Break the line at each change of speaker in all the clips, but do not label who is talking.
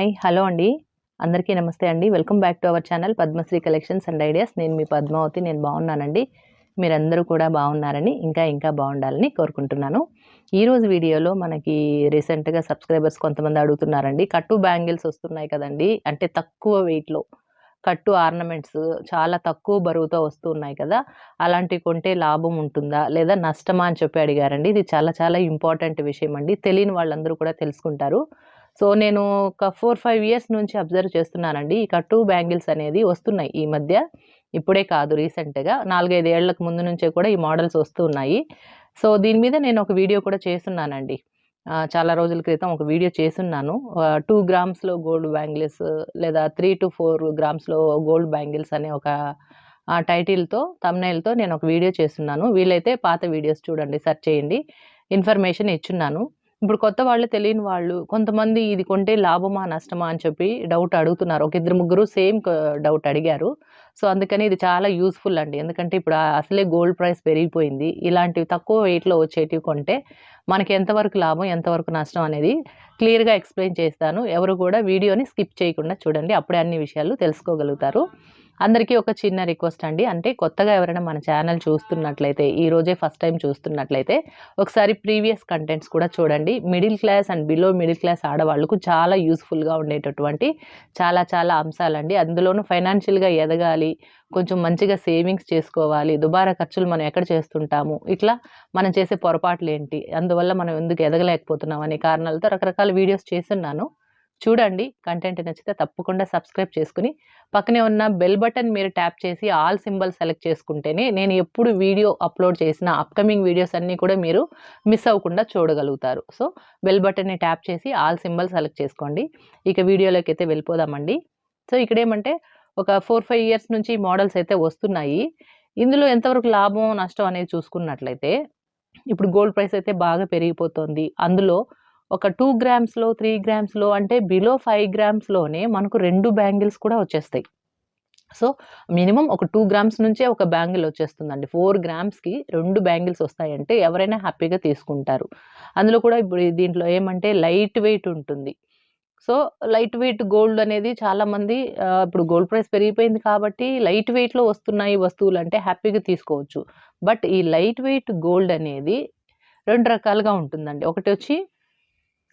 Hi hello అండి. అందరికీ నమస్తే అండి. Welcome back to our channel Padmasri collections and ideas. నేను మీ పద్మావతి నేను బాగున్నానండి. మీరందరూ కూడా బాగున్నారని ఇంకా ఇంకా బాగుండాలని కోరుకుంటున్నాను. ఈరోజు వీడియోలో మనకి రీసెంట్గా సబ్స్క్రైబర్స్ కొంతమంది అడుగుతున్నారండి. కట్టు బ్యాంగిల్స్ వస్తున్నాయి కదండి. అంటే తక్కువ వెయిట్లో కట్టు ఆర్నమెంట్స్ చాలా తక్కువ బరువుతో వస్తున్నాయి కదా. అలాంటివి కొంటే లాభం ఉంటుందా? లేదా నష్టమా అని చెప్పి అడిగారండి. ఇది చాలా చాలా ఇంపార్టెంట్ విషయం అండి. తెలియని వాళ్ళందరూ కూడా తెలుసుకుంటారు. సో నేను ఒక ఫోర్ ఫైవ్ ఇయర్స్ నుంచి అబ్జర్వ్ చేస్తున్నానండి. ఈ కట్టు బ్యాంగిల్స్ అనేది వస్తున్నాయి ఈ మధ్య. ఇప్పుడే కాదు రీసెంట్గా. నాలుగైదు ఏళ్ళకు ముందు నుంచే కూడా ఈ మోడల్స్ వస్తూ ఉన్నాయి. సో దీని మీద నేను ఒక వీడియో కూడా చేస్తున్నానండి. చాలా రోజుల క్రితం ఒక వీడియో చేస్తున్నాను. టూ గ్రామ్స్లో గోల్డ్ బ్యాంగిల్స్ లేదా త్రీ టు ఫోర్ గ్రామ్స్లో గోల్డ్ బ్యాంగిల్స్ అనే ఒక టైటిల్తో తమ్నైల్తో నేను ఒక వీడియో చేస్తున్నాను. వీలైతే పాత వీడియోస్ చూడండి సెర్చ్ చేయండి. ఇన్ఫర్మేషన్ ఇచ్చున్నాను. ఇప్పుడు కొత్త వాళ్ళు తెలియని వాళ్ళు కొంతమంది ఇది కొంటే లాభమా నష్టమా అని చెప్పి డౌట్ అడుగుతున్నారు. ఒక ఇద్దరు ముగ్గురు సేమ్ డౌట్ అడిగారు. సో అందుకని ఇది చాలా యూస్ఫుల్ అండి. ఎందుకంటే ఇప్పుడు అసలే గోల్డ్ ప్రైస్ పెరిగిపోయింది. ఇలాంటివి తక్కువ వెయిట్లో వచ్చేటివి కొంటే మనకి ఎంతవరకు లాభం ఎంతవరకు నష్టం అనేది క్లియర్గా ఎక్స్ప్లెయిన్ చేస్తాను. ఎవరు కూడా వీడియోని స్కిప్ చేయకుండా చూడండి. అప్పుడే అన్ని విషయాలు తెలుసుకోగలుగుతారు. అందరికీ ఒక చిన్న రిక్వెస్ట్ అండి. అంటే కొత్తగా ఎవరైనా మన ఛానల్ చూస్తున్నట్లయితే ఈ రోజే ఫస్ట్ టైం చూస్తున్నట్లయితే ఒకసారి ప్రీవియస్ కంటెంట్స్ కూడా చూడండి. Middle class and below middle class ఆడవాళ్ళకు చాలా యూస్ఫుల్గా ఉండేటటువంటి చాలా చాలా అంశాలండి. అందులోనూ ఫైనాన్షియల్గా ఎదగాలి కొంచెం మంచిగా సేవింగ్స్ చేసుకోవాలి దుబారా ఖర్చులు మనం ఎక్కడ చేస్తుంటాము ఇట్లా మనం చేసే పొరపాట్లు ఏంటి అందువల్ల మనం ఎందుకు ఎదగలేకపోతున్నాం అనే కారణాలతో రకరకాల వీడియోస్ చేస్తున్నాను. చూడండి. కంటెంట్ నచ్చితే తప్పకుండా సబ్స్క్రైబ్ చేసుకుని పక్కనే ఉన్న బెల్ బటన్ మీరు ట్యాప్ చేసి ఆల్ సింబల్ సెలెక్ట్ చేసుకుంటేనే నేను ఎప్పుడు వీడియో అప్లోడ్ చేసిన అప్కమింగ్ వీడియోస్ అన్నీ కూడా మీరు మిస్ అవ్వకుండా చూడగలుగుతారు. సో బెల్ బటన్ని ట్యాప్ చేసి ఆల్ సింబల్ సెలెక్ట్ చేసుకోండి. ఇక వీడియోలోకి అయితే వెళ్ళిపోదామండి. సో ఇక్కడ ఏమంటే ఒక ఫోర్ ఫైవ్ ఇయర్స్ నుంచి మోడల్స్ అయితే వస్తున్నాయి. ఇందులో ఎంతవరకు లాభం నష్టం అనేది చూసుకున్నట్లయితే ఇప్పుడు గోల్డ్ ప్రైస్ అయితే బాగా పెరిగిపోతుంది. అందులో ఒక టూ గ్రామ్స్లో త్రీ గ్రామ్స్లో అంటే బిలో ఫైవ్ గ్రామ్స్లోనే మనకు రెండు బ్యాంగిల్స్ కూడా వచ్చేస్తాయి. సో మినిమం ఒక టూ గ్రామ్స్ నుంచే ఒక బ్యాంగిల్ వచ్చేస్తుందండి. ఫోర్ గ్రామ్స్కి రెండు బ్యాంగిల్స్ వస్తాయంటే ఎవరైనా హ్యాపీగా తీసుకుంటారు. అందులో కూడా ఇప్పుడు దీంట్లో ఏమంటే లైట్ వెయిట్ ఉంటుంది. సో లైట్ వెయిట్ గోల్డ్ అనేది చాలామంది ఇప్పుడు గోల్డ్ ప్రైస్ పెరిగిపోయింది కాబట్టి లైట్ వెయిట్లో వస్తున్నాయి వస్తువులు అంటే హ్యాపీగా తీసుకోవచ్చు. బట్ ఈ లైట్ వెయిట్ గోల్డ్ అనేది రెండు రకాలుగా ఉంటుందండి. ఒకటి వచ్చి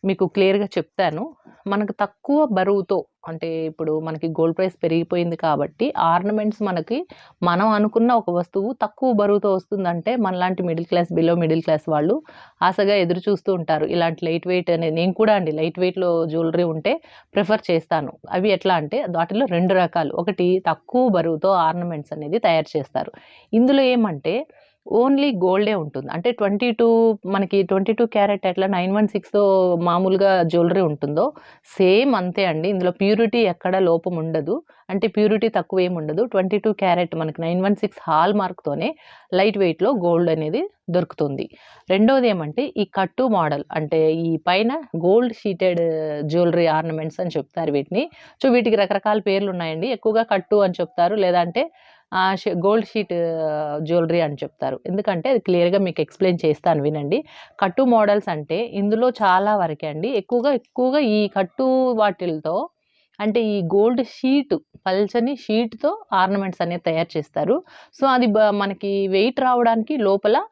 మీకు క్లియర్గా చెప్తాను. మనకు తక్కువ బరువుతో అంటే ఇప్పుడు మనకి గోల్డ్ ప్రైస్ పెరిగిపోయింది కాబట్టి ఆర్నమెంట్స్ మనకి మనం అనుకున్న ఒక వస్తువు తక్కువ బరువుతో వస్తుందంటే మనలాంటి middle class below middle class వాళ్ళు ఆశగా ఎదురు చూస్తూ ఉంటారు. ఇలాంటి లైట్ వెయిట్ అనేది నేను కూడా అండి లైట్ వెయిట్లో జ్యువెలరీ ఉంటే ప్రిఫర్ చేస్తాను. అవి ఎట్లా అంటే వాటిలో రెండు రకాలు. ఒకటి తక్కువ బరువుతో ఆర్నమెంట్స్ అనేది తయారు చేస్తారు. ఇందులో ఏమంటే ఓన్లీ గోల్డే ఉంటుంది. అంటే ట్వంటీ టూ మనకి ట్వంటీ టూ క్యారెట్ ఎట్లా నైన్ వన్ సిక్స్తో మామూలుగా జ్యువెలరీ ఉంటుందో సేమ్ అంతే అండి. ఇందులో ప్యూరిటీ ఎక్కడ లోపం ఉండదు. అంటే ప్యూరిటీ తక్కువ ఏమి ఉండదు. ట్వంటీ టూ క్యారెట్ మనకి నైన్ వన్ సిక్స్ హాల్ మార్క్తోనే లైట్ వెయిట్లో గోల్డ్ అనేది దొరుకుతుంది. రెండోది ఏమంటే ఈ కట్టు మోడల్. అంటే ఈ పైన గోల్డ్ షీటెడ్ జ్యువెలరీ ఆర్నమెంట్స్ అని చెప్తారు వీటిని. సో వీటికి రకరకాల పేర్లు ఉన్నాయండి. ఎక్కువగా కట్టు అని చెప్తారు. లేదంటే గోల్డ్ షీట్ జ్యువెలరీ అని చెప్తారు. ఎందుకంటే అది క్లియర్గా మీకు ఎక్స్ప్లెయిన్ చేస్తాను వినండి. కట్టు మోడల్స్ అంటే ఇందులో చాలా వరకే అండి. ఎక్కువగా ఎక్కువగా ఈ కట్టు వాటిలతో అంటే ఈ గోల్డ్ షీట్ పల్చని షీట్తో ఆర్నమెంట్స్ అనేది తయారు చేస్తారు. సో అది బ- మనకి వెయిట్ రావడానికి లోపల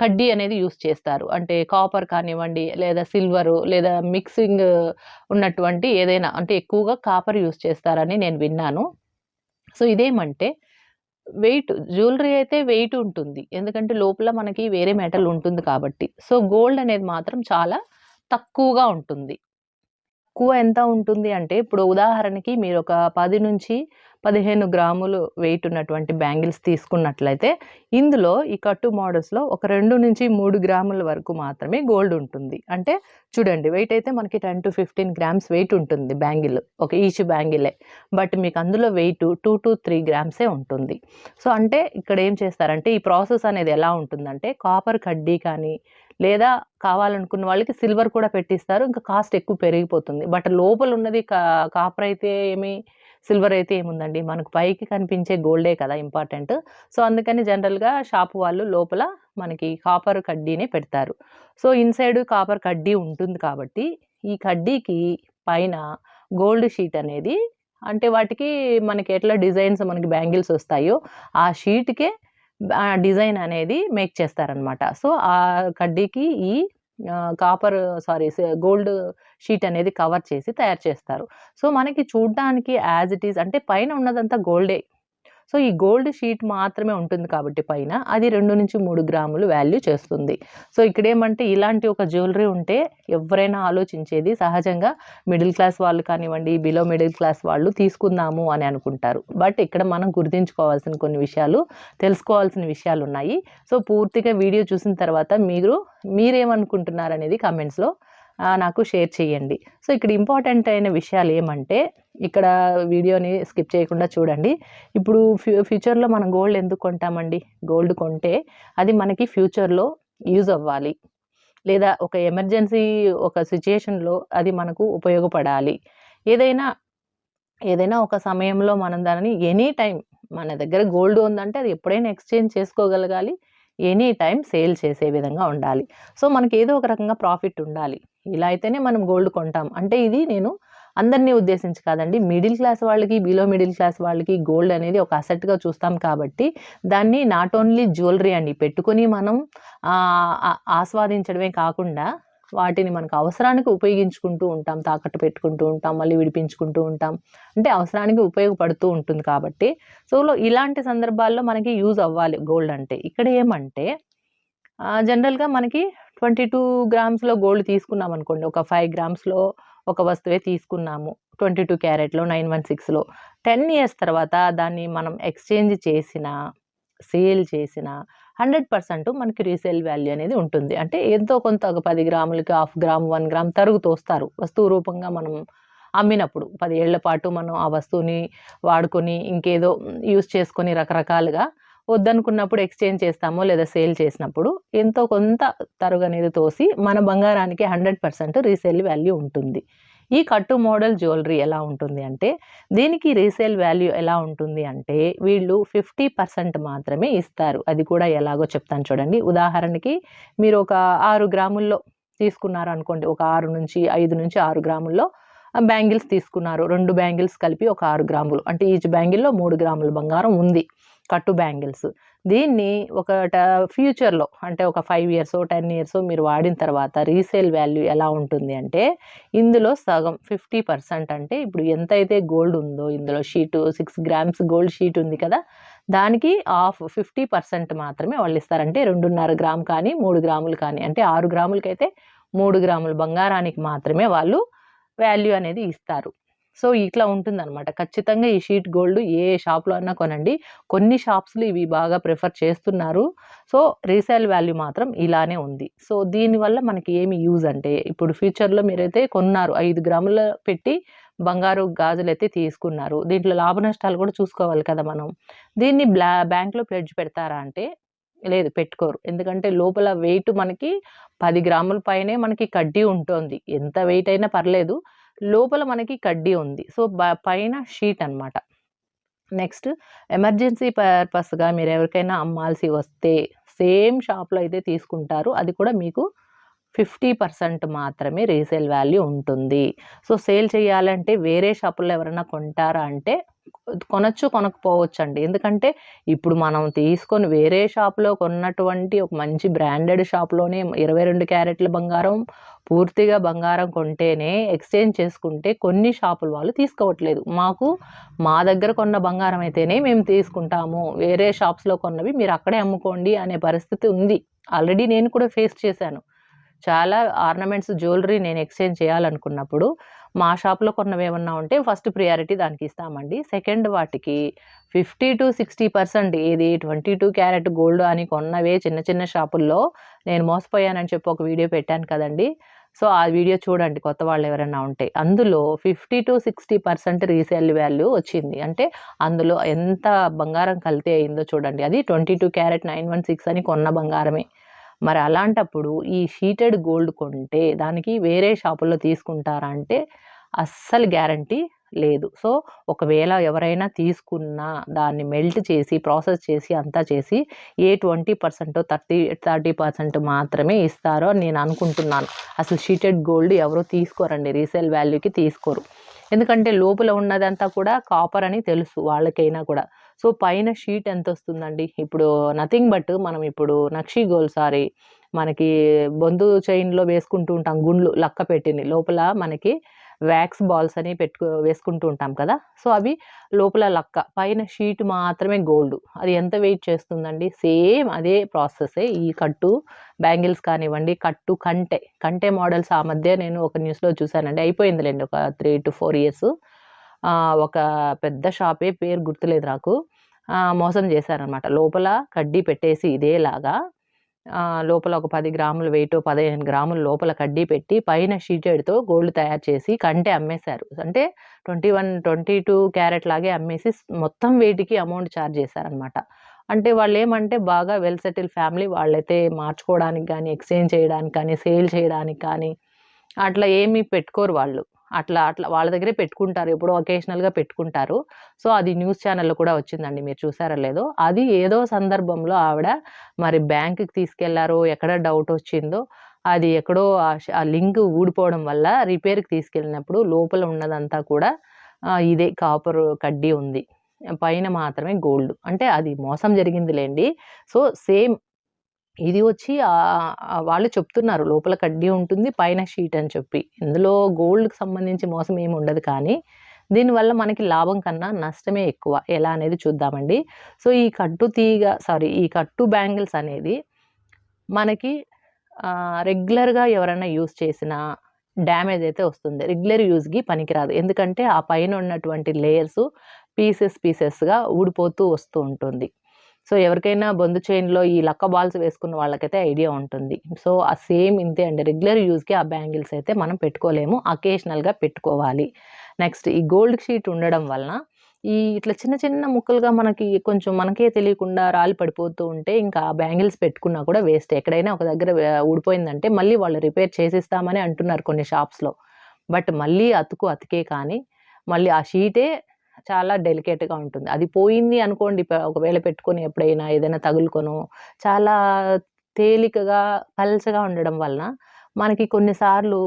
కడ్డీ అనేది యూస్ చేస్తారు. అంటే కాపర్ కానివ్వండి లేదా సిల్వరు లేదా మిక్సింగ్ ఉన్నటువంటి ఏదైనా అంటే ఎక్కువగా కాపర్ యూస్ చేస్తారని నేను విన్నాను. సో ఇదేమంటే వెయిట్ జ్యువెలరీ అయితే వెయిట్ ఉంటుంది. ఎందుకంటే లోపల మనకి వేరే మెటల్ ఉంటుంది కాబట్టి. సో గోల్డ్ అనేది మాత్రం చాలా తక్కువగా ఉంటుంది. తక్కువ ఎంత ఉంటుంది అంటే ఇప్పుడు ఉదాహరణకి మీరు ఒక పది నుంచి పదిహేను గ్రాములు వెయిట్ ఉన్నటువంటి బ్యాంగిల్స్ తీసుకున్నట్లయితే ఇందులో ఈ కట్టు మోడల్స్లో ఒక రెండు నుంచి మూడు గ్రాముల వరకు మాత్రమే గోల్డ్ ఉంటుంది. అంటే చూడండి వెయిట్ అయితే మనకి ten to fifteen grams weight ఉంటుంది బ్యాంగిల్. ఒక ఈచ్ బ్యాంగిలే. బట్ మీకు అందులో వెయిట్ టూ టు త్రీ గ్రామ్సే ఉంటుంది. సో అంటే ఇక్కడ ఏం చేస్తారంటే ఈ ప్రాసెస్ అనేది ఎలా ఉంటుందంటే కాపర్ కడ్డీ కానీ లేదా కావాలనుకున్న వాళ్ళకి సిల్వర్ కూడా పెట్టిస్తారు. ఇంకా కాస్ట్ ఎక్కువ పెరిగిపోతుంది. బట్ లోపల ఉన్నది కా కాపర్ అయితే ఏమి సిల్వర్ అయితే ఏముందండి? మనకు పైకి కనిపించే గోల్డే కదా ఇంపార్టెంట్. సో అందుకని జనరల్గా షాప్ వాళ్ళు లోపల మనకి కాపర్ కడ్డీనే పెడతారు. సో ఇన్సైడ్ కాపర్ కడ్డీ ఉంటుంది కాబట్టి ఈ కడ్డీకి పైన గోల్డ్ షీట్ అనేది అంటే వాటికి మనకి ఎట్లా డిజైన్స్ మనకి బ్యాంగిల్స్ వస్తాయో ఆ షీట్‌కే ఆ డిజైన్ అనేది మేక్ చేస్తారనమాట. సో, ఆ కడ్డీకి ఈ కాపర్ సారీ గోల్డ్ షీట్ అనేది కవర్ చేసి తయారు చేస్తారు. సో, మనకి చూడడానికి యాజ్ ఇట్ ఈజ్ అంటే పైన ఉన్నదంతా గోల్డే. సో, ఈ గోల్డ్ షీట్ మాత్రమే ఉంటుంది కాబట్టి పైన అది 2-3 గ్రాములు వాల్యూ చేస్తుంది. సో, ఇక్కడేమంటే ఇలాంటి ఒక జ్యువెలరీ ఉంటే ఎవరైనా ఆలోచించేది సహజంగా మిడిల్ క్లాస్ వాళ్ళు కానివ్వండి, బిలో మిడిల్ క్లాస్ వాళ్ళు తీసుకుందాము అని అనుకుంటారు. బట్ ఇక్కడ మనం గుర్తుంచుకోవాల్సిన కొన్ని విషయాలు, తెలుసుకోవాల్సిన విషయాలు ఉన్నాయి సో, పూర్తిగా వీడియో చూసిన తర్వాత మీరు మీరేమనుకుంటున్నారనేది కమెంట్స్లో నాకు షేర్ చేయండి. సో, ఇక్కడ ఇంపార్టెంట్ అయిన విషయాలు ఏమంటే ఇక్కడ వీడియోని స్కిప్ చేయకుండా చూడండి. ఇప్పుడు ఫ్యూ ఫ్యూచర్‌లో మనం గోల్డ్ ఎందుకు కొంటామండి? గోల్డ్ కొంటే అది మనకి ఫ్యూచర్‌లో యూజ్ అవ్వాలి. లేదా ఒక ఎమర్జెన్సీ ఒక సిచ్యుయేషన్లో అది మనకు ఉపయోగపడాలి. ఏదైనా, ఏదైనా ఒక సమయంలో మనం దానిని ఎనీ టైం మన దగ్గర గోల్డ్ ఉందంటే అది ఎప్పుడైనా ఎక్స్‌చేంజ్ చేసుకోగలగాలి. ఎనీ టైం సేల్ చేసే విధంగా ఉండాలి. సో, మనకి ఏదో ఒక రకంగా ప్రాఫిట్ ఉండాలి. ఇలా అయితేనే మనం గోల్డ్ కొంటాం. అంటే ఇది నేను అందరిని ఉద్దేశించి కాదండి. మిడిల్ క్లాస్ వాళ్ళకి, బిలో మిడిల్ క్లాస్ వాళ్ళకి గోల్డ్ అనేది ఒక అసెట్‌గా చూస్తాం కాబట్టి దాన్ని నాట్ ఓన్లీ జ్యువెలరీ అండి. పెట్టుకొని మనం ఆస్వాదించడమే కాకుండా వాటిని మనకు అవసరానికి ఉపయోగించుకుంటూ ఉంటాం. తాకట్టు పెట్టుకుంటూ ఉంటాం. మళ్ళీ విడిపించుకుంటూ ఉంటాం. అంటే అవసరానికి ఉపయోగపడుతూ ఉంటుంది కాబట్టి సో, ఇలాంటి సందర్భాల్లో మనకి యూజ్ అవ్వాలి గోల్డ్ అంటే. ఇక్కడ ఏమంటే జనరల్‌గా మనకి 22 గ్రామ్స్‌లో గోల్డ్ తీసుకున్నాం అనుకోండి ఒక ఫైవ్ గ్రామ్స్‌లో ఒక వస్తువే తీసుకున్నాము. 22 క్యారెట్‌లో 916లో 10 ఇయర్స్ తర్వాత దాన్ని మనం ఎక్స్‌చేంజ్ చేసిన సేల్ చేసినా 100% మనకి రీసేల్ వాల్యూ అనేది ఉంటుంది. అంటే ఎంతో కొంత ఒక పది గ్రాములకి హాఫ్ గ్రామ్, వన్ గ్రామ్ తరుగు తోస్తారు వస్తువు రూపంగా మనం అమ్మినప్పుడు. పదేళ్ళ పాటు మనం ఆ వస్తువుని వాడుకొని ఇంకేదో యూస్ చేసుకొని రకరకాలుగా వద్దనుకున్నప్పుడు ఎక్స్‌చేంజ్ చేస్తామో లేదా సేల్ చేసినప్పుడు ఎంతో కొంత తరుగు అనేది తోసి మన బంగారానికి 100% రీసేల్ వాల్యూ ఉంటుంది. ఈ కట్టు మోడల్ జ్యువెలరీ ఎలా ఉంటుంది అంటే దీనికి రీసేల్ వాల్యూ ఎలా ఉంటుంది అంటే వీళ్ళు 50% మాత్రమే ఇస్తారు. అది కూడా ఎలాగో చెప్తాను చూడండి. ఉదాహరణకి మీరు ఒక ఆరు గ్రాముల్లో తీసుకున్నారు అనుకోండి ఒక 6-5-6 గ్రాముల్లో బ్యాంగిల్స్ తీసుకున్నారు. రెండు బ్యాంగిల్స్ కలిపి ఒక ఆరు గ్రాములు. అంటే ఈచ్ బ్యాంగిల్‌లో మూడు గ్రాముల బంగారం ఉంది. కట్టు బ్యాంగిల్స్. దీన్ని ఒకట ఫ్యూచర్‌లో అంటే ఒక ఫైవ్ ఇయర్స్ టెన్ ఇయర్స్ మీరు వాడిన తర్వాత రీసేల్ వాల్యూ ఎలా ఉంటుంది అంటే ఇందులో సగం 50% అంటే ఇప్పుడు ఎంతైతే గోల్డ్ ఉందో ఇందులో sheet six grams gold sheet ఉంది కదా! దానికి హాఫ్ 50% మాత్రమే వాళ్ళు అంటే 2.5 గ్రామ్ కానీ, మూడు గ్రాములు కానీ అంటే ఆరు గ్రాములకైతే మూడు గ్రాములు బంగారానికి మాత్రమే వాళ్ళు వాల్యూ అనేది ఇస్తారు. సో, ఇట్లా ఉంటుందనమాట. ఖచ్చితంగా ఈ షీట్ గోల్డ్ ఏ షాప్‌లో అన్నా కొనండి. కొన్ని షాప్స్‌లో ఇవి బాగా ప్రిఫర్ చేస్తున్నారు. సో, రీసేల్ వాల్యూ మాత్రం ఇలానే ఉంది. సో, దీనివల్ల మనకి ఏమి యూజ్ అంటే ఇప్పుడు ఫ్యూచర్‌లో మీరైతే కొన్నారు. ఐదు గ్రాముల పెట్టి బంగారు గాజులు అయితే తీసుకున్నారు. దీంట్లో లాభ నష్టాలు కూడా చూసుకోవాలి కదా మనం. దీన్ని బ్లా బ్యాంక్‌లో ప్లెడ్జ్ పెడతారా అంటే లేదు పెట్టుకోరు. ఎందుకంటే లోపల వెయిట్ మనకి పది గ్రాముల పైనే మనకి కడ్డీ ఉంటుంది ఎంత వెయిట్ అయినా పర్లేదు. లోపల మనకి కడ్డీ ఉంది. సో, పైన షీట్ అనమాట. నెక్స్ట్ ఎమర్జెన్సీ పర్పస్‌గా మీరు ఎవరికైనా అమ్మాల్సి వస్తే సేమ్ షాప్‌లో అయితే తీసుకుంటారు. అది కూడా మీకు 50% మాత్రమే రీసేల్ వాల్యూ ఉంటుంది. సో, సేల్ చేయాలంటే వేరే షాపుల్లో ఎవరైనా కొంటారా అంటే కొనొచ్చు, కొనకపోవచ్చండి. ఎందుకంటే ఇప్పుడు మనం తీసుకొని వేరే షాప్‌లో కొన్నటువంటి ఒక మంచి బ్రాండెడ్ షాప్‌లోనే 22 క్యారెట్ల బంగారం పూర్తిగా బంగారం కొంటేనే ఎక్స్‌చేంజ్ చేసుకుంటే కొన్ని షాపుల వాళ్ళు తీసుకోవట్లేదు. మాకు మా దగ్గర కొన్న బంగారం అయితేనే మేము తీసుకుంటాము. వేరే షాప్స్‌లో కొన్నవి మీరు అక్కడే అమ్ముకోండి అనే పరిస్థితి ఉంది. ఆల్రెడీ నేను కూడా ఫేస్ చేశాను. చాలా ఆర్నమెంట్స్ జ్యువెలరీ నేను ఎక్స్‌చేంజ్ చేయాలనుకున్నప్పుడు మా షాప్‌లో కొన్నవేమన్నా ఉంటే ఫస్ట్ ప్రియారిటీ దానికి ఇస్తామండి. సెకండ్ వాటికి 50-60% ఏది 22 క్యారెట్ గోల్డ్ అని కొన్నవే చిన్న చిన్న షాపుల్లో నేను మోసపోయానని చెప్పి ఒక వీడియో పెట్టాను కదండీ! సో, ఆ వీడియో చూడండి కొత్త వాళ్ళు ఎవరైనా ఉంటే. అందులో 50-60% రీసేల్ వాల్యూ వచ్చింది. అంటే అందులో ఎంత బంగారం కల్తీ అయిందో చూడండి. అది 22 క్యారెట్ 916 అని కొన్న బంగారమే. మరి అలాంటప్పుడు ఈ షీటెడ్ గోల్డ్ కొంటే దానికి వేరే షాపుల్లో తీసుకుంటారా అంటే అస్సలు గ్యారంటీ లేదు. సో ఒకవేళ ఎవరైనా తీసుకున్నా దాన్ని మెల్ట్ చేసి ప్రాసెస్ చేసి అంతా చేసి ఏ twenty percent thirty thirty percent మాత్రమే ఇస్తారో అని నేను అనుకుంటున్నాను. అసలు షీటెడ్ గోల్డ్ ఎవరు తీసుకోరండి రీసేల్ వాల్యూకి తీసుకోరు. ఎందుకంటే లోపల ఉన్నదంతా కూడా కాపర్ అని తెలుసు వాళ్ళకైనా కూడా. సో పైన షీట్ ఎంత వస్తుందండి ఇప్పుడు నథింగ్ బట్ మనం ఇప్పుడు నక్షి గోల్ సారీ మనకి బొందు చైన్లో వేసుకుంటూ ఉంటాం. గుండ్లు లక్క పెట్టింది. లోపల మనకి వ్యాక్స్ బాల్స్ అని పెట్టుకు వేసుకుంటూ ఉంటాం కదా? సో అవి లోపల లక్క పైన షీట్ మాత్రమే గోల్డ్. అది ఎంత వెయిట్ చేస్తుందండి? సేమ్ అదే ప్రాసెసే ఈ కట్టు బ్యాంగిల్స్ కానివ్వండి కట్టు కంటే కంటే మోడల్స్ ఆ మధ్య నేను ఒక న్యూస్లో చూశానండి. అయిపోయిందిలేండి ఒక త్రీ టు ఫోర్ ఇయర్స్. ఒక పెద్ద షాపే పేరు గుర్తులేదు నాకు. మోసం చేశారనమాట. లోపల కడ్డీ పెట్టేసి ఇదేలాగా లోపల ఒక పది గ్రాములు వెయిట్ పదిహేను గ్రాములు లోపల కడ్డీ పెట్టి పైన షీటెడ్తో గోల్డ్ తయారు చేసి కంటే అమ్మేశారు. అంటే twenty one twenty two carat లాగే అమ్మేసి మొత్తం వెయిట్కి అమౌంట్ ఛార్జ్ చేశారనమాట. అంటే వాళ్ళు ఏమంటే బాగా వెల్ సెటిల్ ఫ్యామిలీ వాళ్ళైతే మార్చుకోవడానికి కానీ ఎక్స్చేంజ్ చేయడానికి కానీ సేల్ చేయడానికి కానీ అట్లా ఏమీ పెట్టుకోరు వాళ్ళు. అట్లా అట్లా వాళ్ళ దగ్గరే పెట్టుకుంటారు. ఎప్పుడో ఒకేషనల్గా పెట్టుకుంటారు. సో అది న్యూస్ ఛానల్లో కూడా వచ్చిందండి. మీరు చూసారో లేదో. అది ఏదో సందర్భంలో ఆవిడ మరి బ్యాంకుకి తీసుకెళ్ళారో ఎక్కడ డౌట్ వచ్చిందో అది ఎక్కడో ఆ లింక్ ఊడిపోవడం వల్ల రిపేర్కి తీసుకెళ్ళినప్పుడు లోపల ఉన్నదంతా కూడా ఇదే కాపర్ కడ్డీ ఉంది. పైన మాత్రమే గోల్డ్. అంటే అది మోసం జరిగిందిలేండి. సో సేమ్ ఇది వచ్చి వాళ్ళు చెప్తున్నారు లోపల కడ్డీ ఉంటుంది పైన షీట్ అని చెప్పి. ఇందులో గోల్డ్కి సంబంధించి మోసం ఏమి ఉండదు కానీ దీనివల్ల మనకి లాభం కన్నా నష్టమే ఎక్కువ. ఎలా అనేది చూద్దామండి. సో ఈ కట్టు తీగ సారీ ఈ కట్టు బ్యాంగిల్స్ అనేది మనకి రెగ్యులర్గా ఎవరైనా యూస్ చేసిన డ్యామేజ్ అయితే వస్తుంది. రెగ్యులర్ యూజ్కి పనికిరాదు. ఎందుకంటే ఆ పైన ఉన్నటువంటి లేయర్స్ పీసెస్ పీసెస్గా ఊడిపోతూ వస్తూ ఉంటుంది. సో ఎవరికైనా బొందు చైన్లో ఈ లక్క బాల్స్ వేసుకున్న వాళ్ళకైతే ఐడియా ఉంటుంది. సో ఆ సేమ్ ఇంతే అండి. రెగ్యులర్ యూజ్కి ఆ బ్యాంగిల్స్ అయితే మనం పెట్టుకోలేము. అకేషనల్గా పెట్టుకోవాలి. నెక్స్ట్ ఈ గోల్డ్ షీట్ ఉండడం వలన ఈ ఇట్లా చిన్న చిన్న ముక్కలుగా మనకి కొంచెం మనకే తెలియకుండా రాలి పడిపోతూ ఉంటే ఇంకా బ్యాంగిల్స్ పెట్టుకున్నా కూడా వేస్ట్. ఎక్కడైనా ఒక దగ్గర ఊడిపోయిందంటే మళ్ళీ వాళ్ళు రిపేర్ చేసిస్తామని అంటున్నారు కొన్ని షాప్స్లో. బట్ మళ్ళీ అతుకు అతికే కానీ మళ్ళీ ఆ షీటే చాలా డెలికేట్గా ఉంటుంది. అది పోయింది అనుకోండి ఒకవేళ పెట్టుకొని ఎప్పుడైనా ఏదైనా తగులుకొనో చాలా తేలికగా పల్చగా ఉండడం వలన మనకి కొన్నిసార్లు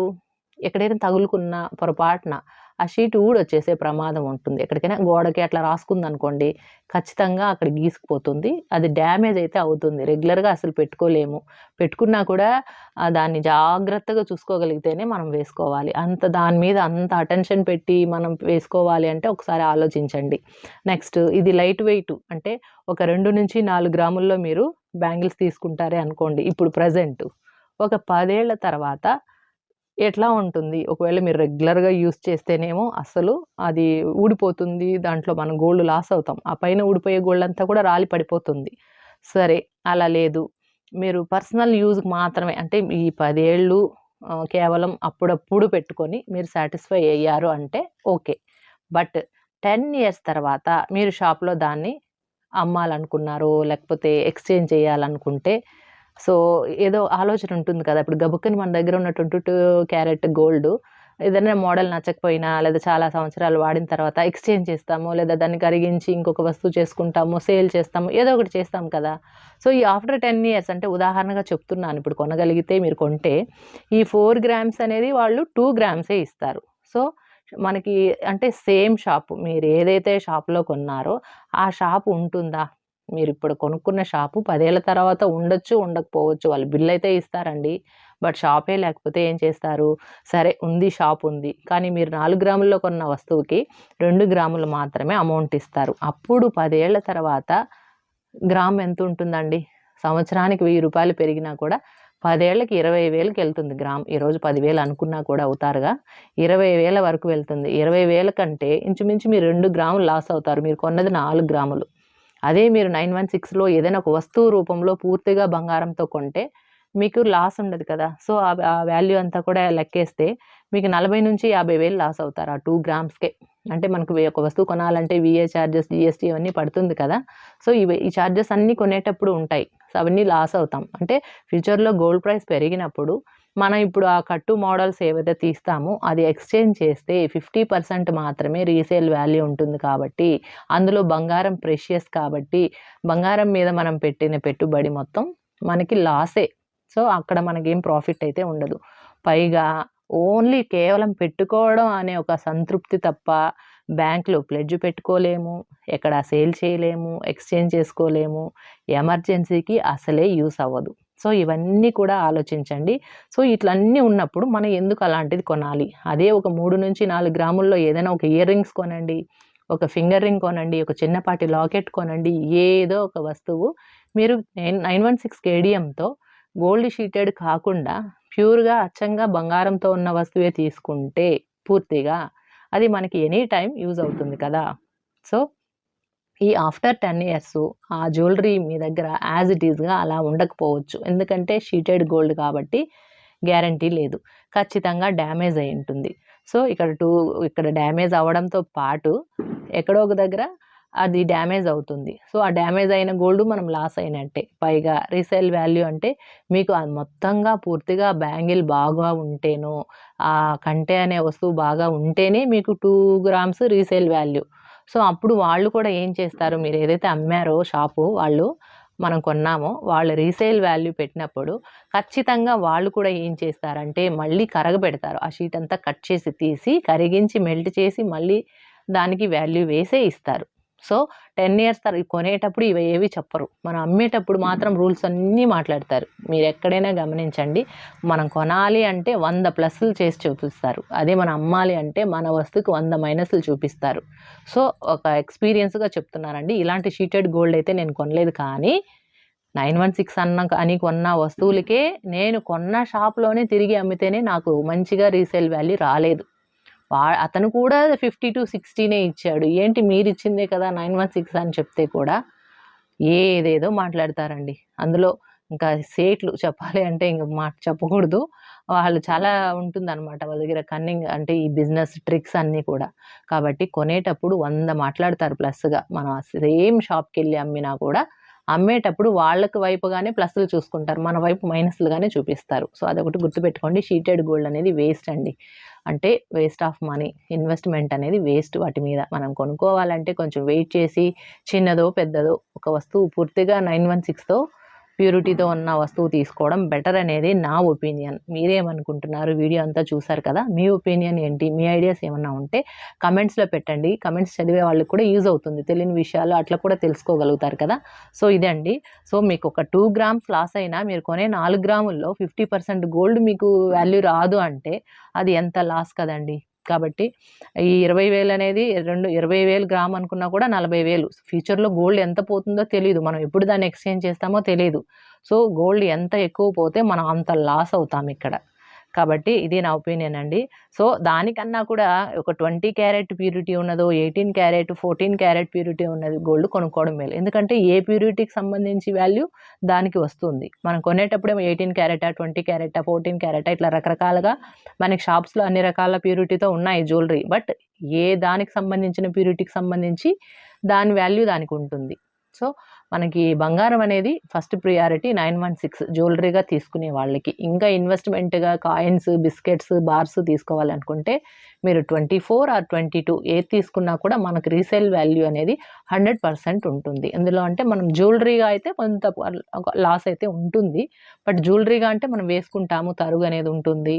ఎక్కడైనా తగులుకున్న పొరపాటున ఆ షీట్ ఊడొచ్చేసే ప్రమాదం ఉంటుంది. ఎక్కడికైనా గోడకి అట్లా రాసుకుంది అనుకోండి ఖచ్చితంగా అక్కడ గీసుకుపోతుంది. అది డ్యామేజ్ అయితే అవుతుంది. రెగ్యులర్గా అసలు పెట్టుకోలేము. పెట్టుకున్నా కూడా దాన్ని జాగ్రత్తగా చూసుకోగలిగితేనే మనం వేసుకోవాలి. అంత దాని మీద అంత అటెన్షన్ పెట్టి మనం వేసుకోవాలి అంటే ఒకసారి ఆలోచించండి. నెక్స్ట్ ఇది లైట్ వెయిట్. అంటే ఒక రెండు నుంచి నాలుగు గ్రాముల్లో మీరు బ్యాంగిల్స్ తీసుకుంటారే అనుకోండి. ఇప్పుడు ప్రజెంట్. ఒక పదేళ్ళ తర్వాత ఎట్లా ఉంటుంది? ఒకవేళ మీరు రెగ్యులర్గా యూస్ చేస్తేనేమో అసలు అది ఊడిపోతుంది దాంట్లో మనం గోల్డ్ లాస్ అవుతాం. ఆ పైన ఊడిపోయే గోల్డ్ అంతా కూడా రాలి పడిపోతుంది. సరే అలా లేదు. మీరు పర్సనల్ యూజ్కి మాత్రమే అంటే ఈ పదేళ్ళు కేవలం అప్పుడప్పుడు పెట్టుకొని మీరు సాటిస్ఫై అయ్యారు అంటే ఓకే. బట్ టెన్ ఇయర్స్ తర్వాత మీరు షాప్లో దాన్ని అమ్మాలనుకున్నారు లేకపోతే ఎక్స్చేంజ్ చేయాలనుకుంటే సో ఏదో ఆలోచన ఉంటుంది కదా! ఇప్పుడు గబుక్కని మన దగ్గర ఉన్న ట్వంటీ టూ క్యారెట్ గోల్డ్ ఏదైనా మోడల్ నచ్చకపోయినా లేదా చాలా సంవత్సరాలు వాడిన తర్వాత ఎక్స్చేంజ్ చేస్తాము లేదా దాన్ని కరిగించి ఇంకొక వస్తువు చేసుకుంటాము సేల్ చేస్తాము ఏదో ఒకటి చేస్తాం కదా! సో ఈ ఆఫ్టర్ టెన్ ఇయర్స్ అంటే ఉదాహరణగా చెప్తున్నాను. ఇప్పుడు కొనగలిగితే మీరు కొంటే ఈ ఫోర్ గ్రామ్స్ అనేది వాళ్ళు టూ గ్రామ్సే ఇస్తారు. సో మనకి అంటే సేమ్ షాపు మీరు ఏదైతే షాప్లో కొన్నారో ఆ షాప్ ఉంటుందా? మీరు ఇప్పుడు కొనుక్కున్న షాపు పదేళ్ళ తర్వాత ఉండొచ్చు ఉండకపోవచ్చు. వాళ్ళు బిల్ అయితే ఇస్తారండి. బట్ షాపే లేకపోతే ఏం చేస్తారు? సరే ఉంది షాప్ ఉంది. కానీ మీరు నాలుగు గ్రాముల్లో కొన్న వస్తువుకి రెండు గ్రాములు మాత్రమే అమౌంట్ ఇస్తారు. అప్పుడు పదేళ్ళ తర్వాత గ్రామ్ ఎంత ఉంటుందండి? సంవత్సరానికి వెయ్యి రూపాయలు పెరిగినా కూడా పదేళ్ళకి ఇరవై వేలకి వెళ్తుంది గ్రామ్. ఈరోజు పదివేలు అనుకున్నా కూడా అవుతారుగా. ఇరవై వేల వరకు వెళ్తుంది. ఇరవై వేల కంటే ఇంచుమించు మీరు రెండు గ్రాములు లాస్ అవుతారు. మీరు కొన్నది నాలుగు గ్రాములు. అదే మీరు నైన్ వన్ సిక్స్లో ఏదైనా ఒక వస్తువు రూపంలో పూర్తిగా బంగారంతో కొంటే మీకు లాస్ ఉండదు కదా. సో ఆ వాల్యూ అంతా కూడా లెక్కేస్తే మీకు నలభై నుంచి యాభై వేలు లాస్ అవుతారు ఆ టూ గ్రామ్స్కే. అంటే మనకు ఒక వస్తువు కొనాలంటే విఏ ఛార్జెస్ జిఎస్టీ ఇవన్నీ పడుతుంది కదా. సో ఇవి ఈ ఛార్జెస్ అన్నీ కొనేటప్పుడు ఉంటాయి. సో అవన్నీ లాస్ అవుతాం. అంటే ఫ్యూచర్లో గోల్డ్ ప్రైస్ పెరిగినప్పుడు మనం ఇప్పుడు ఆ కట్టు మోడల్స్ ఏవైతే తీస్తామో అది ఎక్స్చేంజ్ చేస్తే ఫిఫ్టీ పర్సెంట్ మాత్రమే రీసేల్ వాల్యూ ఉంటుంది కాబట్టి అందులో బంగారం ప్రెషియస్ కాబట్టి బంగారం మీద మనం పెట్టిన పెట్టుబడి మొత్తం మనకి లాసే సో అక్కడ మనకేం ప్రాఫిట్ అయితే ఉండదు. పైగా ఓన్లీ కేవలం పెట్టుకోవడం అనే ఒక సంతృప్తి తప్ప బ్యాంక్లో ప్లెడ్జ్ పెట్టుకోలేము ఎక్కడ సేల్ చేయలేము ఎక్స్చేంజ్ చేసుకోలేము ఎమర్జెన్సీకి అసలే యూస్ అవ్వదు. సో ఇవన్నీ కూడా ఆలోచించండి. సో ఇట్లన్నీ ఉన్నప్పుడు మనం ఎందుకు అలాంటిది కొనాలి? అదే ఒక మూడు నుంచి నాలుగు గ్రాముల్లో ఏదైనా ఒక ఇయర్ రింగ్స్ కొనండి ఒక ఫింగర్ రింగ్ కొనండి ఒక చిన్నపాటి లాకెట్ కొనండి ఏదో ఒక వస్తువు. మీరు నైన్ నైన్ వన్ సిక్స్ కేడిఎంతో గోల్డ్ షీటెడ్ కాకుండా ప్యూర్గా అచ్చంగా బంగారంతో ఉన్న వస్తువే తీసుకుంటే పూర్తిగా అది మనకి ఎనీ టైం యూజ్ అవుతుంది కదా. సో ఈ ఆఫ్టర్ టెన్ ఇయర్స్ ఆ జ్యువెలరీ మీ దగ్గర యాజ్ ఇట్ ఈస్గా అలా ఉండకపోవచ్చు. ఎందుకంటే షీటెడ్ గోల్డ్ కాబట్టి గ్యారంటీ లేదు. ఖచ్చితంగా డ్యామేజ్ అయి ఉంటుంది. సో ఇక్కడ టూ ఇక్కడ డ్యామేజ్ అవ్వడంతో పాటు ఎక్కడో ఒక దగ్గర అది డ్యామేజ్ అవుతుంది. సో ఆ డ్యామేజ్ అయిన గోల్డ్ మనం లాస్ అయినట్టే. పైగా రీసేల్ వాల్యూ అంటే మీకు అది మొత్తంగా పూర్తిగా బ్యాంగిల్ బాగా ఉంటేనో ఆ కంటే అనే వస్తువు బాగా ఉంటేనే మీకు two grams resale value. So అప్పుడు వాళ్ళు కూడా ఏం చేస్తారు? మీరు ఏదైతే అమ్మారో షాపు వాళ్ళు మనం కొన్నామో వాళ్ళు రీసేల్ వాల్యూ పెట్టినప్పుడు ఖచ్చితంగా వాళ్ళు కూడా ఏం చేస్తారంటే మళ్ళీ కరగబెడతారు. ఆ షీట్ అంతా కట్ చేసి తీసి కరిగించి మెల్ట్ చేసి మళ్ళీ దానికి వాల్యూ వేసే ఇస్తారు. సో టెన్ ఇయర్స్ తర్వాత కొనేటప్పుడు ఇవి ఏవి చెప్పరు. మనం అమ్మేటప్పుడు మాత్రం రూల్స్ అన్నీ మాట్లాడతారు. మీరు ఎక్కడైనా గమనించండి. మనం కొనాలి అంటే వంద ప్లస్లు చేసి చూపిస్తారు. అదే మనం అమ్మాలి అంటే మన వస్తువుకి వంద మైనస్లు చూపిస్తారు. సో ఒక ఎక్స్పీరియన్స్గా చెప్తున్నానండి. ఇలాంటి షీటెడ్ గోల్డ్ అయితే నేను కొనలేదు కానీ నైన్ వన్ సిక్స్ అన్న అని కొన్న వస్తువులకే నేను కొన్న షాప్లోనే తిరిగి అమ్మితేనే నాకు మంచిగా రీసేల్ వాల్యూ రాలేదు. వా అతను కూడా ఫిఫ్టీ టు సిక్స్టీనే ఇచ్చాడు. ఏంటి మీరు ఇచ్చిందే కదా నైన్ వన్ సిక్స్ అని చెప్తే కూడా ఏదేదో మాట్లాడతారండి. అందులో ఇంకా సేట్లు చెప్పాలి అంటే ఇంక మాట చెప్పకూడదు. వాళ్ళు చాలా ఉంటుందన్నమాట వాళ్ళ దగ్గర కన్నింగ్ అంటే ఈ బిజినెస్ ట్రిక్స్ అన్నీ కూడా. కాబట్టి కొనేటప్పుడు వంద మాట్లాడతారు ప్లస్గా. మనం సేమ్ షాప్కి వెళ్ళి అమ్మినా కూడా అమ్మేటప్పుడు వాళ్ళకి వైపుగానే ప్లస్లు చూసుకుంటారు. మన వైపు మైనస్లుగానే చూపిస్తారు. సో అదొకటి గుర్తుపెట్టుకోండి. షీటెడ్ గోల్డ్ అనేది వేస్ట్ అండి. అంటే వేస్ట్ ఆఫ్ మనీ ఇన్వెస్ట్మెంట్ అనేది వేస్ట్ వాటి మీద. మనం కొనుక్కోవాలంటే కొంచెం వెయిట్ చేసి చిన్నదో పెద్దదో ఒక వస్తువు పూర్తిగా నైన్ వన్ సిక్స్తో ప్యూరిటీతో ఉన్న వస్తువు తీసుకోవడం బెటర్ అనేది నా ఒపీనియన్. మీరేమనుకుంటున్నారు? వీడియో అంతా చూసారు కదా? మీ ఒపీనియన్ ఏంటి? మీ ఐడియాస్ ఏమన్నా ఉంటే కమెంట్స్లో పెట్టండి. కమెంట్స్ చదివే వాళ్ళకి కూడా యూజ్ అవుతుంది. తెలియని విషయాలు అట్లా కూడా తెలుసుకోగలుగుతారు కదా? సో ఇదే అండి సో మీకు ఒక టూ గ్రామ్స్ లాస్ అయినా మీరు కొనే నాలుగు గ్రాముల్లో ఫిఫ్టీ పర్సెంట్ గోల్డ్ మీకు వాల్యూ రాదు అంటే అది ఎంత లాస్ కదండి? కాబట్టి ఈ ఇరవై వేలు అనేది రెండు ఇరవై వేలు గ్రామ్ అనుకున్నా కూడా నలభై వేలు. ఫ్యూచర్లో గోల్డ్ ఎంత పోతుందో తెలియదు మనం ఎప్పుడు దాన్ని ఎక్స్చేంజ్ చేస్తామో తెలియదు సో గోల్డ్ ఎంత ఎక్కువ పోతే మనం అంత లాస్ అవుతాం ఇక్కడ. కాబట్టి ఇది నా ఒపీనియన్ అండి. సో దానికన్నా కూడా ఒక ట్వంటీ క్యారెట్ ప్యూరిటీ ఉన్నదో eighteen carat fourteen carat purity ఉన్నది గోల్డ్ కొనుక్కోవడం మేలు. ఎందుకంటే ఏ ప్యూరిటీకి సంబంధించి వాల్యూ దానికి వస్తుంది. మనం కొనేటప్పుడేమో ఎయిటీన్ క్యారెటా ట్వంటీ క్యారెటా ఫోర్టీన్ క్యారెటా ఇట్లా రకరకాలుగా మనకి షాప్స్లో అన్ని రకాల ప్యూరిటీతో ఉన్నాయి జ్యువెలరీ. బట్ ఏ దానికి సంబంధించిన ప్యూరిటీకి సంబంధించి దాని వాల్యూ దానికి ఉంటుంది. సో మనకి బంగారం అనేది first priority nine one six జ్యువెలరీగా తీసుకునే వాళ్ళకి. ఇంకా ఇన్వెస్ట్మెంట్గా కాయిన్స్ బిస్కెట్స్ బార్స్ తీసుకోవాలనుకుంటే మీరు twenty four or twenty two ఏది తీసుకున్నా కూడా మనకు రీసేల్ వాల్యూ అనేది హండ్రెడ్ పర్సెంట్ ఉంటుంది. ఇందులో అంటే మనం జ్యువెలరీగా అయితే కొంత లాస్ అయితే ఉంటుంది. బట్ జ్యువెలరీగా అంటే మనం వేసుకుంటాము తరుగు అనేది ఉంటుంది.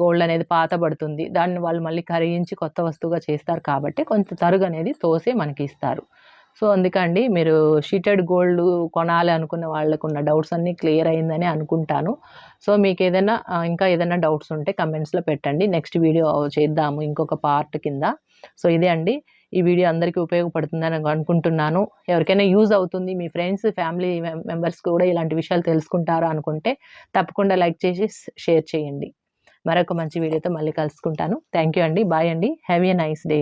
గోల్డ్ అనేది పాత పడుతుంది. దాన్ని వాళ్ళు మళ్ళీ కరిగించి కొత్త వస్తువుగా చేస్తారు కాబట్టి కొంత తరుగు అనేది తోసే మనకి ఇస్తారు. సో అందుకండి మీరు షీటెడ్ గోల్డ్ కొనాలి అనుకున్న వాళ్ళకు ఉన్న డౌట్స్ అన్నీ క్లియర్ అయిందని అనుకుంటాను. సో మీకు ఏదైనా ఇంకా ఏదైనా డౌట్స్ ఉంటే కమెంట్స్లో పెట్టండి. నెక్స్ట్ వీడియో చేద్దాము ఇంకొక పార్ట్ కింద. సో ఇదే అండి. ఈ వీడియో అందరికీ ఉపయోగపడుతుందని అనుకుంటున్నాను. ఎవరికైనా యూజ్ అవుతుంది మీ ఫ్రెండ్స్ ఫ్యామిలీ మెంబర్స్ కూడా ఇలాంటి విషయాలు తెలుసుకుంటారు అనుకుంటే తప్పకుండా లైక్ చేసి షేర్ చేయండి. మరొక మంచి వీడియోతో మళ్ళీ కలుసుకుంటాను. థ్యాంక్ యూ అండి. బాయ్ అండి. Have a nice day.